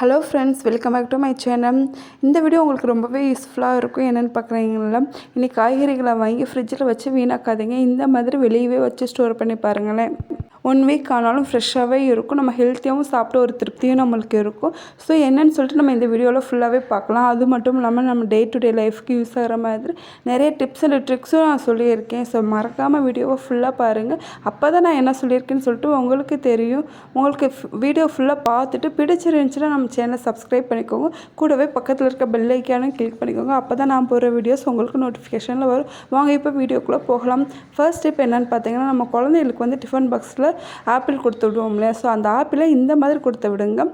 Hello friends welcome back to my channel இந்த video உங்களுக்கு ரொம்பவே யூஸ்ஃபுல்லாக இருக்கும். என்னென்னு பார்க்குறீங்களா இன்றைக்கி காய்கறிகளை வாங்கி ஃப்ரிட்ஜில் வச்சு வீணாக்காதீங்க. இந்த மாதிரி வெளியவே வச்சு ஸ்டோர் பண்ணி பாருங்களேன். ஒன் வீக் ஆனாலும் ஃப்ரெஷ்ஷாகவே இருக்கும். நம்ம ஹெல்த்தியாகவும் சாப்பிட்ட ஒரு திருப்தியும் நம்மளுக்கு இருக்கும். ஸோ என்னென்னு சொல்லிட்டு நம்ம இந்த வீடியோவில் ஃபுல்லாகவே பார்க்கலாம். அது மட்டும் இல்லாமல் நம்ம டே டு டே லைஃப்க்கு யூஸ் ஆகிற மாதிரி நிறைய டிப்ஸ் அண்ட் ட்ரிக்ஸும் நான் சொல்லியிருக்கேன். ஸோ மறக்காமல் வீடியோவை ஃபுல்லாக பாருங்கள் அப்போ தான் நான் என்ன சொல்லியிருக்கேன்னு சொல்லிட்டு உங்களுக்கு தெரியும். உங்களுக்கு வீடியோ ஃபுல்லாக பார்த்துட்டு பிடிச்சிருந்துச்சுன்னா நம்ம சேனலை சப்ஸ்கிரைப் பண்ணிக்கோங்க. கூடவே பக்கத்தில் இருக்க பெல் ஐக்கானும் கிளிக் பண்ணிக்கோங்க. அப்போ தான் நான் போகிற வீடியோஸ் உங்களுக்கு நோட்டிஃபிகேஷனில் வரும். வாங்க இப்போ வீடியோக்குள்ளே போகலாம். ஃபர்ஸ்ட் ஸ்டெப் என்னென்னு பார்த்தீங்கன்னா நம்ம குழந்தைகளுக்கு வந்து டிஃபன் பாக்ஸில் ஆப்பிள் கொடுத்து விடுவோம்ல. ஸோ அந்த ஆப்பிளை இந்த மாதிரி கொடுத்து விடுங்க.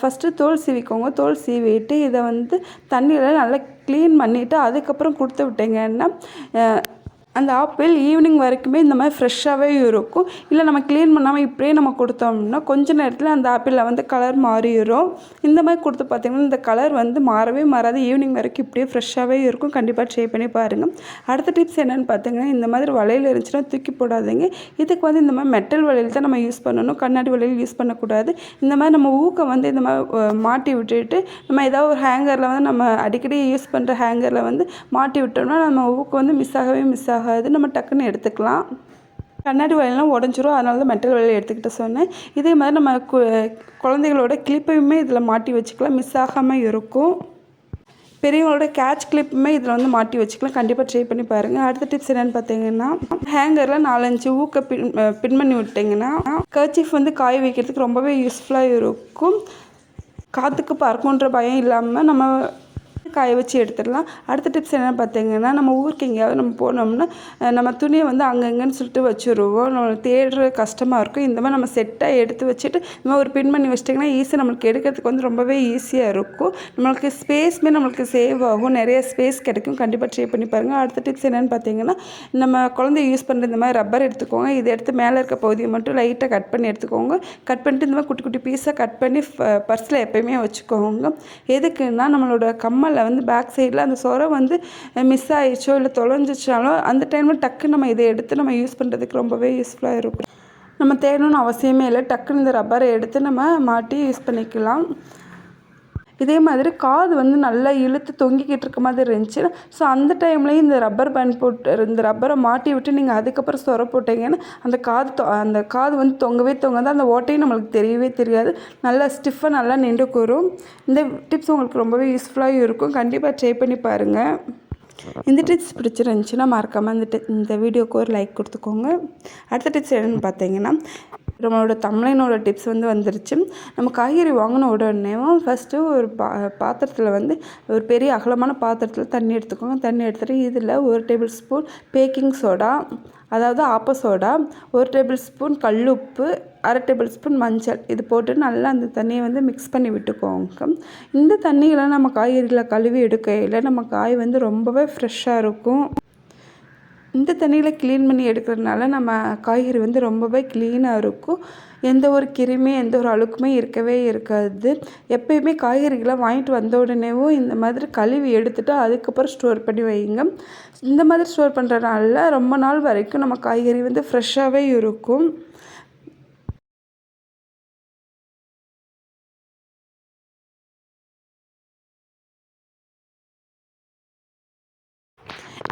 ஃபஸ்ட்டு தோல் சீவிக்கோங்க. தோல் சீவிட்டு இதை வந்து தண்ணியில் நல்லா க்ளீன் பண்ணிவிட்டு அதுக்கப்புறம் கொடுத்து விட்டீங்கன்னா அந்த ஆப்பிள் ஈவினிங் வரைக்குமே இந்த மாதிரி ஃப்ரெஷ்ஷாகவே இருக்கும். இல்லை நம்ம க்ளீன் பண்ணாமல் இப்படியே நம்ம கொடுத்தோம்னா கொஞ்ச நேரத்தில் அந்த ஆப்பிளில் வந்து கலர் மாறிடும் இந்த மாதிரி கொடுத்து பார்த்திங்கன்னா இந்த கலர் வந்து மாறவே மாறாது. ஈவினிங் வரைக்கும் இப்படியே ஃப்ரெஷ்ஷாகவே இருக்கும். கண்டிப்பாக ட்ரை பண்ணி பாருங்கள் அடுத்த டிப்ஸ் என்னென்னு பார்த்தீங்கன்னா இந்த மாதிரி வளையல் இருந்துச்சுன்னா தூக்கி போடாதீங்க. இதுக்கு வந்து இந்த மாதிரி மெட்டல் வளையல் தான் நம்ம யூஸ் பண்ணணும். கண்ணாடி வளையல் யூஸ் பண்ணக்கூடாது. இந்த மாதிரி நம்ம ஊக்கம் வந்து இந்த மாதிரி மாட்டி விட்டுட்டு நம்ம ஏதாவது ஒரு ஹேங்கரில் வந்து நம்ம அடிக்கடி யூஸ் பண்ணுற ஹேங்கரில் வந்து மாட்டி விட்டோம்னா நம்ம ஊக்கம் வந்து மிஸ் ஆகவே மிஸ் ஆகும் ஆகாது. நம்ம டக்குன்னு எடுத்துக்கலாம். கண்ணாடி வலையெல்லாம் உடஞ்சிரும். அதனால தான் மெட்டல் வலையை எடுத்துக்கிட்ட சொன்னேன். இதே மாதிரி நம்ம கு குழந்தைகளோட கிளிப்பையுமே இதில் மாட்டி வச்சுக்கலாம். மிஸ் ஆகாமல் இருக்கும். பெரியவங்களோட கேட்ச் கிளிப்புமே இதில் வந்து மாட்டி வச்சுக்கலாம். கண்டிப்பாக ட்ரை பண்ணி பாருங்கள் அடுத்த டிப்ஸ் என்னென்னு பார்த்தீங்கன்னா ஹேங்கரில் நாலஞ்சு ஊக்க பின் பின் பண்ணி விட்டிங்கன்னா கர்ச்சீஃப் வந்து காய வைக்கிறதுக்கு ரொம்பவே யூஸ்ஃபுல்லாக இருக்கும். காற்றுக்கு பறக்குன்ற பயம் இல்லாமல் நம்ம காய வச்சு எடுத்துடலாம். அடுத்த டிப்ஸ் என்ன பார்த்தீங்கன்னா நம்ம ஊருக்கு எங்கேயாவது நம்ம போனோம்னா நம்ம துணியை வந்து அங்கங்கன்னு சொல்லிட்டு வச்சுருவோம். நம்ம தேடுற கஷ்டமாக இருக்கும். இந்த மாதிரி நம்ம செட்டாக எடுத்து வச்சுட்டு இந்த மாதிரி ஒரு பின் பண்ணி வச்சிட்டிங்கன்னா ஈஸியாக நம்மளுக்கு எடுக்கிறதுக்கு வந்து ரொம்பவே ஈஸியாக இருக்கும். நம்மளுக்கு ஸ்பேஸ்மே நம்மளுக்கு சேவ் ஆகும். நிறைய ஸ்பேஸ் கிடைக்கும். கண்டிப்பாக ட்ரை பண்ணி பாருங்கள் அடுத்த டிப்ஸ் என்னென்னு பார்த்தீங்கன்னா நம்ம குழந்தை யூஸ் பண்ணுற இந்த மாதிரி ரப்பர் எடுத்துக்கோங்க. இதை எடுத்து மேலே இருக்க பகுதியை மட்டும் லைட்டாக கட் பண்ணி எடுத்துக்கோங்க. கட் பண்ணிட்டு இந்த மாதிரி குட்டி குட்டி பீஸாக கட் பண்ணி பர்ஸில் எப்போயுமே வச்சுக்கோங்க. எதுக்குன்னா நம்மளோட கம்மலில் வந்து பேக் சைடில் அந்த சொரம் வந்து மிஸ் ஆயிடுச்சோ இல்லை தொலைஞ்சிச்சாலோ அந்த டைமில் டக்கு நம்ம இதை எடுத்து நம்ம யூஸ் பண்ணுறதுக்கு ரொம்பவே யூஸ்ஃபுல்லாக இருக்கும். நம்ம தேடணும்னு அவசியமே இல்லை. டக்குன்னு இந்த ரப்பரை எடுத்து நம்ம மாட்டி யூஸ் பண்ணிக்கலாம். இதே மாதிரி காது வந்து நல்லா இழுத்து தொங்கிக்கிட்டு இருக்க மாதிரி இருந்துச்சு. ஸோ அந்த டைம்லேயும் இந்த ரப்பர் பேண்ட் போட்டு இந்த ரப்பரை மாட்டி விட்டு நீங்கள் அதுக்கப்புறம் சொர போட்டிங்கன்னா அந்த காது அந்த காது வந்து தொங்கவே தொங்காது. அந்த ஓட்டையும் நம்மளுக்கு தெரியவே தெரியாது. நல்லா ஸ்டிஃபாக நல்லா நின்று கூறும். இந்த டிப்ஸ் உங்களுக்கு ரொம்பவே யூஸ்ஃபுல்லாகவும் இருக்கும். கண்டிப்பாக ட்ரை பண்ணி பாருங்கள் இந்த டிப்ஸ் பிடிச்சிருந்துச்சின்னா மறக்காமல் இந்த இந்த வீடியோக்கு ஒரு லைக் கொடுத்துக்கோங்க. அடுத்த டிப்ஸ் என்னென்னு பார்த்தீங்கன்னா நம்மளோட தமிழனோட டிப்ஸ் வந்து வந்துருச்சு. நம்ம காய்கறி வாங்கின உடனேவும் ஃபஸ்ட்டு ஒரு பா பாத்திரத்தில் வந்து ஒரு பெரிய அகலமான பாத்திரத்தில் தண்ணி எடுத்துக்கோங்க. தண்ணி எடுத்துகிட்டு இதில் ஒரு டேபிள் ஸ்பூன் பேக்கிங் சோடா அதாவது ஆப்ப சோடா ஒரு டேபிள் ஸ்பூன் கல்லுப்பு அரை டேபிள் ஸ்பூன் மஞ்சள். இது போட்டு நல்லா அந்த தண்ணியை வந்து மிக்ஸ் பண்ணி விட்டுக்கோங்க. இந்த தண்ணியெல்லாம் நம்ம காய்கறிகளை கழுவி எடுக்கையில் நம்ம காய் வந்து ரொம்பவே ஃப்ரெஷ்ஷாக இருக்கும். இந்த தண்ணியில் க்ளீன் பண்ணி எடுக்கிறதுனால நம்ம காய்கறி வந்து ரொம்பவே க்ளீனாக இருக்கும். எந்த ஒரு கிருமி எந்த ஒரு அழுக்குமே இருக்கவே இருக்காது. எப்பயுமே காய்கறிகளை வாங்கிட்டு வந்த உடனேவும் இந்த மாதிரி கழுவி எடுத்துகிட்டு அதுக்கப்புறம் ஸ்டோர் பண்ணி வைங்க இந்த மாதிரி ஸ்டோர் பண்ணுறதுனால ரொம்ப நாள் வரைக்கும் நம்ம காய்கறி வந்து ஃப்ரெஷ்ஷாகவே இருக்கும்.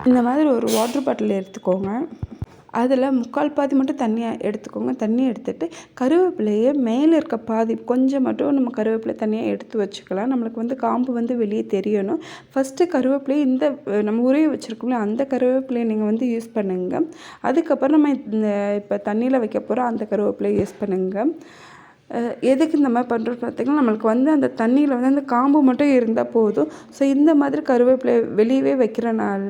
இந்த மாதிரி ஒரு வாட்டர் பாட்டில் எடுத்துக்கோங்க. அதில் முக்கால் பாதி மட்டும் தண்ணியாக எடுத்துக்கோங்க. தண்ணி எடுத்துகிட்டு கருவேப்பிலையை மேலே இருக்க பாதி கொஞ்சம் மட்டும் நம்ம கருவேப்பிலை தனியாக எடுத்து வச்சுக்கலாம். நம்மளுக்கு வந்து காம்பு வந்து வெளியே தெரியணும். ஃபஸ்ட்டு கருவேப்பிலையை இந்த நம்ம உரையை வச்சுருக்கோம்ல அந்த கருவேப்பிலையை நீங்கள் வந்து யூஸ் பண்ணுங்கள் அதுக்கப்புறம் நம்ம இந்த இப்போ தண்ணியில் வைக்க போகிறோம் அந்த கருவேப்பிலையை யூஸ் பண்ணுங்கள் எதுக்கு இந்த மாதிரி பண்ணுறோம் பார்த்திங்கன்னா நம்மளுக்கு வந்து அந்த தண்ணியில் வந்து அந்த காம்பு மட்டும் இருந்தால் போதும். ஸோ இந்த மாதிரி கருவேப்பிலை வெளியவே வைக்கிற நாள்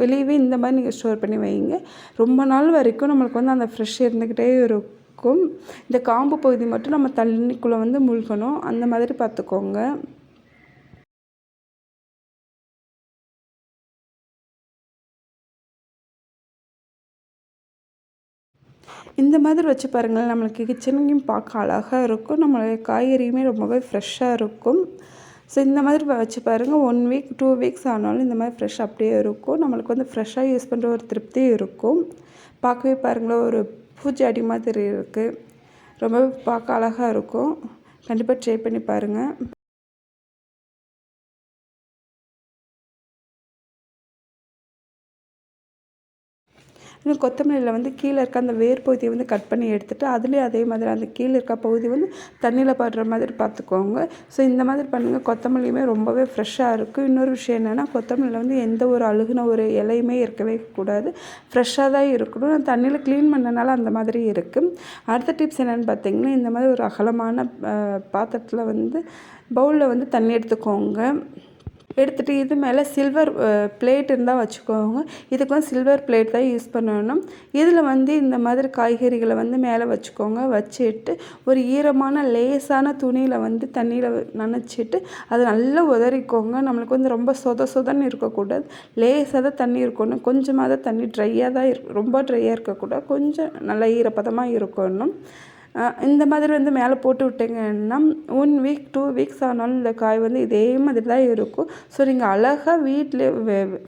வெளியவே இந்த மாதிரி நீங்கள் ஸ்டோர் பண்ணி வைங்க. ரொம்ப நாள் வரைக்கும் நம்மளுக்கு வந்து அந்த ஃப்ரெஷ் இருந்துக்கிட்டே இருக்கும். இந்த காம்பு பகுதி மட்டும் நம்ம தண்ணிக்குள்ளே வந்து முழுகணும். அந்த மாதிரி பார்த்துக்கோங்க. இந்த மாதிரி வச்சு பாருங்கள் நம்மளுக்கு கிச்சனையும் பார்க்க அழகாக இருக்கும். நம்மளுடைய காய்கறியுமே ரொம்பவே ஃப்ரெஷ்ஷாக இருக்கும். ஸோ இந்த மாதிரி வச்சு பாருங்கள் ஒன் வீக் டூ வீக்ஸ் ஆனாலும் இந்த மாதிரி ஃப்ரெஷ் அப்படியே இருக்கும். நம்மளுக்கு வந்து ஃப்ரெஷ்ஷாக யூஸ் பண்ணுற ஒரு திருப்தி இருக்கும். பார்க்கவே பாருங்களேன் ஒரு பூஜை அடி மாதிரி இருக்குது ரொம்ப பார்க்க அழகாக இருக்கும். கண்டிப்பாக ட்ரை பண்ணி பாருங்கள் இன்னும் கொத்தமல்லியில் வந்து கீழே இருக்க அந்த வேர் பகுதியை வந்து கட் பண்ணி எடுத்துகிட்டு அதுலேயும் அதே மாதிரி அந்த கீழே இருக்க பகுதி வந்து தண்ணியில் படுற மாதிரி பார்த்துக்கோங்க. ஸோ இந்த மாதிரி பண்ணுங்கள் கொத்தமல்லியுமே ரொம்பவே ஃப்ரெஷ்ஷாக இருக்கும் இன்னொரு விஷயம் என்னென்னா கொத்தமல்லியில் வந்து எந்த ஒரு அழுகுன ஒரு இலையுமே இருக்கவே கூடாது. ஃப்ரெஷ்ஷாக தான் இருக்கணும். தண்ணியில் க்ளீன் பண்ணனால அந்த மாதிரி இருக்குது அடுத்த டிப்ஸ் என்னென்னு பார்த்தீங்கன்னா இந்த மாதிரி ஒரு அகலமான பாத்திரத்தில் வந்து பவுலில் வந்து தண்ணி எடுத்துக்கோங்க. எடுத்துகிட்டு இது மேலே சில்வர் பிளேட் இருந்தால் வச்சுக்கோங்க. இதுக்கு வந்து சில்வர் பிளேட் தான் யூஸ் பண்ணணும். இதில் வந்து இந்த மாதிரி காய்கறிகளை வந்து மேலே வச்சுக்கோங்க. வச்சுட்டு ஒரு ஈரமான லேசான துணியில் வந்து தண்ணியில் நனைச்சிட்டு அதை நல்லா உதறிக்கோங்க. நம்மளுக்கு வந்து ரொம்ப சொத சொதன்னு இருக்கக்கூடாது. லேசாக தான் தண்ணி இருக்கணும். கொஞ்சமாக தான் தண்ணி ட்ரையாக தான் இரு ரொம்ப ட்ரையாக இருக்கக்கூடாது. கொஞ்சம் நல்லா ஈரப்பதமாக இருக்கணும். இந்த மாதிரி வந்து மேலே போட்டு விட்டிங்கன்னா ஒன் வீக் டூ வீக்ஸ் ஆனாலும் இந்த காய் வந்து இதே மாதிரி தான் இருக்கும். ஸோ நீங்கள் அழகாக வீட்டில்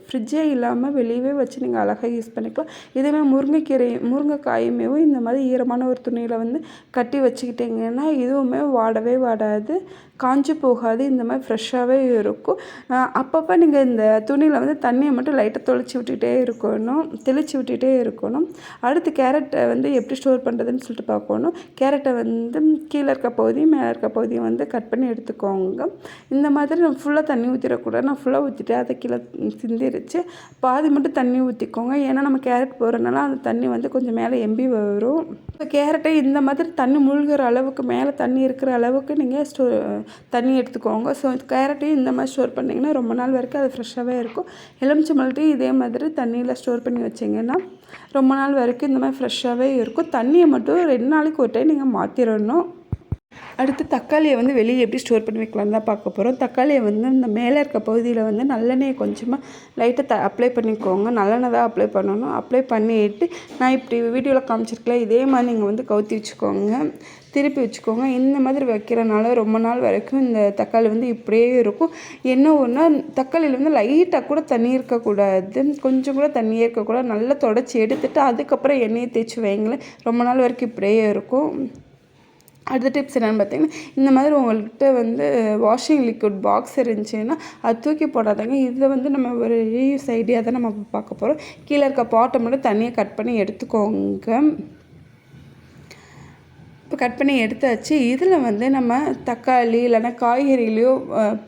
ஃப்ரிட்ஜே இல்லாமல் வெளியவே வச்சு நீங்கள் அழகாக யூஸ் பண்ணிக்கலாம். இதுவே முருங்கைக்கீரை முருங்கைக்காயுமே இந்த மாதிரி ஈரமான ஒரு துணியில் வந்து கட்டி வச்சுக்கிட்டிங்கன்னா இதுவுமே வாடவே வாடாது. காஞ்சி போகாது இந்த மாதிரி ஃப்ரெஷ்ஷாகவே இருக்கும். அப்பப்போ நீங்கள் இந்த துணியில் வந்து தண்ணியை மட்டும் லைட்டாக தொளிச்சு விட்டுகிட்டே இருக்கணும் தெளித்து விட்டுகிட்டே இருக்கணும். அடுத்து கேரட்டை வந்து எப்படி ஸ்டோர் பண்ணுறதுன்னு சொல்லிட்டு பார்க்கணும். கேரட்டை வந்து கீழே இருக்க பகுதியும் மேலே இருக்க பகுதியும் வந்து கட் பண்ணி எடுத்துக்கோங்க. இந்த மாதிரி நான் ஃபுல்லாக தண்ணி ஊற்றிடக்கூடாது நான் ஃபுல்லாக ஊற்றிட்டு அதை கீழே சிந்திருச்சு பாதி மட்டும் தண்ணி ஊற்றிக்கோங்க ஏன்னா நம்ம கேரட் போகிறதுனால அந்த தண்ணி வந்து கொஞ்சம் மேலே எம்பி வரும். இப்போ கேரட்டை இந்த மாதிரி தண்ணி மூழ்கிற அளவுக்கு மேலே தண்ணி இருக்கிற அளவுக்கு நீங்கள் ஸ்டோ தண்ணி எடுத்துக்கோங்க. ஸோ கேரட்டையும் இந்த மாதிரி ஸ்டோர் பண்ணிங்கன்னா ரொம்ப நாள் வரைக்கும் அது ஃப்ரெஷ்ஷாகவே இருக்கும். எலுமிச்சம்பழத்தையும் இதே மாதிரி தண்ணியில் ஸ்டோர் பண்ணி வச்சிங்கன்னா ரொம்ப நாள் வரைக்கும் இந்த மாதிரி ஃப்ரெஷ்ஷாகவே இருக்கும். தண்ணியை மட்டும் ரெண்டு நாளைக்கு ஒரு டைம் நீங்கள் மாற்றிடணும் அடுத்து தக்காளியை வந்து வெளியே எப்படி ஸ்டோர் பண்ணி வைக்கலாம்னு தான் பார்க்க போகிறோம் தக்காளியை வந்து இந்த மேலே இருக்க பகுதியில் வந்து நல்லெண்ணெயை கொஞ்சமாக லைட்டாக த அப்ளை பண்ணிக்கோங்க. நல்லெண்ணெய் தான் அப்ளை பண்ணணும். அப்ளை பண்ணிட்டு நான் இப்படி வீடியோவில் காமிச்சிருக்கல இதே மாதிரி நீங்கள் வந்து கவுத்தி வச்சுக்கோங்க. திருப்பி வச்சுக்கோங்க. இந்த மாதிரி வைக்கிறனால ரொம்ப நாள் வரைக்கும் இந்த தக்காளி வந்து இப்படியே இருக்கும். என்ன ஒன்றா தக்காளியில் வந்து லைட்டாக கூட தண்ணி இருக்கக்கூடாது. கொஞ்சம் கூட தண்ணியே இருக்கக்கூடாது. நல்லா தொடச்சி எடுத்துட்டு அதுக்கப்புறம் எண்ணெயை தேய்ச்சி வைங்களேன். ரொம்ப நாள் வரைக்கும் இப்படியே இருக்கும். அடுத்த டிப்ஸ் என்னென்னு பார்த்தீங்கன்னா இந்த மாதிரி உங்கள்கிட்ட வந்து வாஷிங் லிக்விட் பாக்ஸ் இருந்துச்சுன்னா அது தூக்கி போடாதாங்க. இதில் வந்து நம்ம ஒரு ரீயூஸ் ஐடியா தான் நம்ம பார்க்க போகிறோம் கீழே இருக்க பாட்டை மட்டும் தனியாக கட் பண்ணி எடுத்துக்கோங்க. இப்போ கட் பண்ணி எடுத்தாச்சு. இதில் வந்து நம்ம தக்காளி இல்லைன்னா காய்கறிகளையோ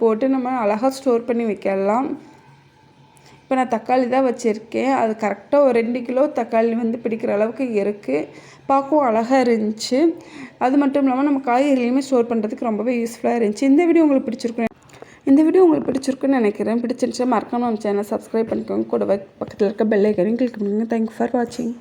போட்டு நம்ம அழகாக ஸ்டோர் பண்ணி வைக்கலாம். இப்போ நான் தக்காளி தான் வச்சுருக்கேன். அது கரெக்டாக ஒரு ரெண்டு கிலோ தக்காளி வந்து பிடிக்கிற அளவுக்கு இருக்குது பார்க்கவும் அழகாக இருந்துச்சு. அது மட்டும் இல்லாமல் நம்ம காய்கறிகளையுமே ஸ்டோர் பண்ணுறதுக்கு ரொம்பவே யூஸ்ஃபுல்லாக இருந்துச்சு. இந்த வீடியோ உங்களுக்கு பிடிச்சிருக்கும் இந்த வீடியோ உங்களுக்கு பிடிச்சிருக்குன்னு நினைக்கிறேன். பிடிச்சிருந்துச்சா மறக்காமல் நம்ம சேனல் சப்ஸ்கிரைப் பண்ணிக்கோங்க. கூட பக்கத்தில் இருக்க பெல் ஐக்கனையும் கிளிக் பண்ணுங்கள் தேங்க்யூ ஃபார் வாட்சிங்